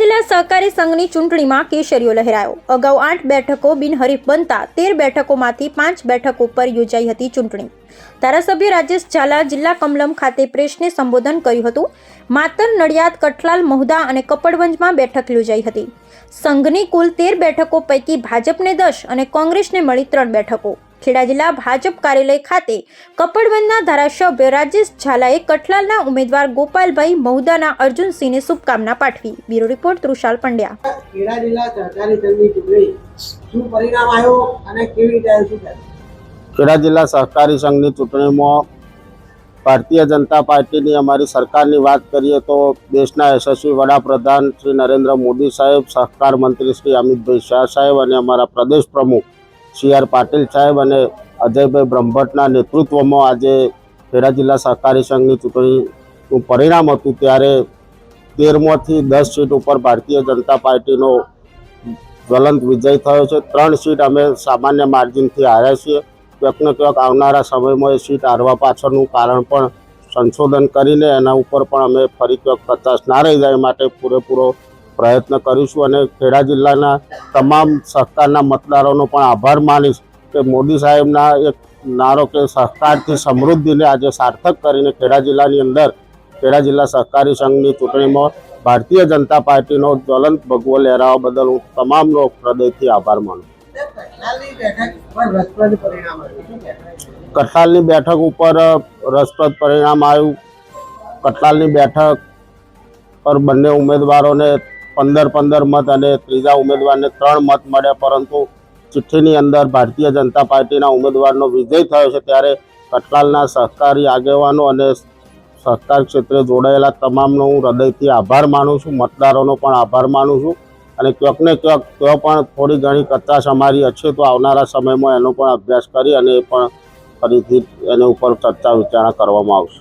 જિલ્લા સહકારી સંઘની ચૂંટણીમાં કેસરીઓ લહેરાયો. અગાઉ આઠ બેઠકો બિનહરીફ બનતા તેર બેઠકોમાંથી પાંચ બેઠક ઉપર યોજાઈ હતી ચૂંટણી. ધારાસભ્ય રાજેશ ઝાલા જિલ્લા કમલમ ખાતે પ્રેસને સંબોધન કર્યું હતું. માતર, નડિયાદ, કઠલાલ, મહુદા અને કપડવંજમાં બેઠક યોજાઈ હતી. સંઘની કુલ તેર બેઠકો પૈકી ભાજપને દસ અને કોંગ્રેસને મળી ત્રણ બેઠકો. ખેડા જિલ્લા ભાજપ કાર્યાલય ખાતે કપડવંજના ધારાસભ્ય રાજેશ ઝાલાએ કઠલાલના ઉમેદવાર ગોપાલભાઈ મહુદાના અર્જુનસિંહને શુભકામના પાઠવી. Bureau report Trushal Pandya. Kheda જિલ્લા સહકારી સંઘની ચૂંટણી. શું પરિણામ આવ્યો અને કેવી રીતે આવ્યું ખેડા જિલ્લા સહકારી સંઘની ચૂંટણીમાં ભારતીય જનતા પાર્ટીની અમારી સરકારની વાત કરીએ તો દેશના યશસ્વી વડાપ્રધાન શ્રી નરેન્દ્ર મોદી સાહેબ સહકાર મંત્રી શ્રી અમિતભાઈ શાહ સાહેબ અને અમારા પ્રદેશ પ્રમુખ સી આર પાટીલ સાહેબ અને અજયભાઈ બ્રહ્મભટ્ટના નેતૃત્વમાં આજે ખેડા જિલ્લા સહકારી સંઘની ચૂંટણીનું પરિણામ હતું ત્યારે તેરમાંથી દસ સીટ ઉપર ભારતીય જનતા પાર્ટીનો જ્વલંત વિજય થયો છે. ત્રણ સીટ અમે સામાન્ય માર્જિનથી હાર્યા છીએ. ક્યાંક ને ક્યાંક આવનારા સમયમાં એ સીટ હારવા પાછળનું કારણ પણ સંશોધન કરીને એના ઉપર પણ અમે ફરી ક્યાંક કચાશ ના રહી જાય માટે પૂરેપૂરો પ્રયત્ન કરીશું અને ખેડા જિલ્લાના તમામ સહકારના મતદારોનો પણ આભાર માનીશ કે મોદી સાહેબના એક નારો કે સહકારથી સમૃદ્ધિને આજે સાર્થક કરીને ખેડા જિલ્લાની અંદર ખેડા જિલ્લા સહકારી સંઘની ચૂંટણીમાં ભારતીય જનતા પાર્ટીનો જ્વલંત ભગવો લહેરાવા બદલ હું તમામનો હૃદયથી આભાર માનું કઠલાલની બેઠક ઉપર રસપ્રદ પરિણામ આવ્યું. કઠલાલની બેઠક પર બંને ઉમેદવારોને પંદર પંદર મત અને ત્રીજા ઉમેદવારને ત્રણ મત મળ્યા, પરંતુ ચિઠ્ઠીની અંદર ભારતીય જનતા પાર્ટીના ઉમેદવારનો વિજય થયો છે ત્યારે કઠલાલના સહકારી આગેવાનો અને સહકાર ક્ષેત્રે જોડાયેલા તમામનો હું હૃદયથી આભાર માનું છું, મતદારોનો પણ આભાર માનું છું અને ક્યાંક ને ક્યાંક ત્યાં પણ થોડી ઘણી કચાશ અમારી હશે તો આવનારા સમયમાં એનો પણ અભ્યાસ કરી અને એ પણ ફરીથી એની ઉપર ચર્ચા વિચારણા કરવામાં આવશે.